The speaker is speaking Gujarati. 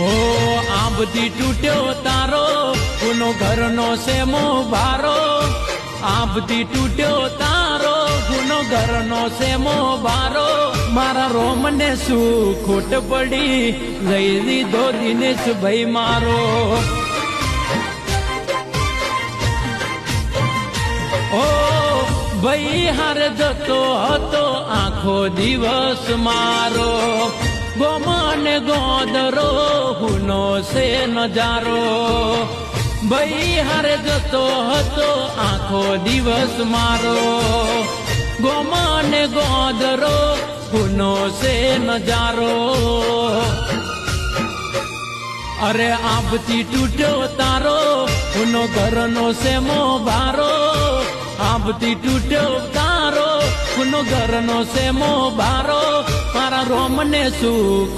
ઓ આંબથી તૂટ્યો તારો, કોનો ઘરનો સેમો ભારો આંબથી તૂટ્યો તારો ગુનો ઘરનો સેમો ભારો મારા રોમને શું ખોટ પડી? લઈ લીધો દિનેશ ભાઈ મારો. ઓ ભાઈ હારે જતો હતો આખો દિવસ મારો. ગોમાને ગોદરો હુનો સે નજારો. ભાઈ હારે જતો હતો આખો દિવસ મારો. ગોમાને ગોદરો ગુનો સે નજારો. અરે આંબથી તૂટ્યો તારો ઉનો ઘરનો સેમો ભારો. આંબથી તૂટ્યો તારો ઉનો ઘરનો સેમો ભારો. મારા રોમને શું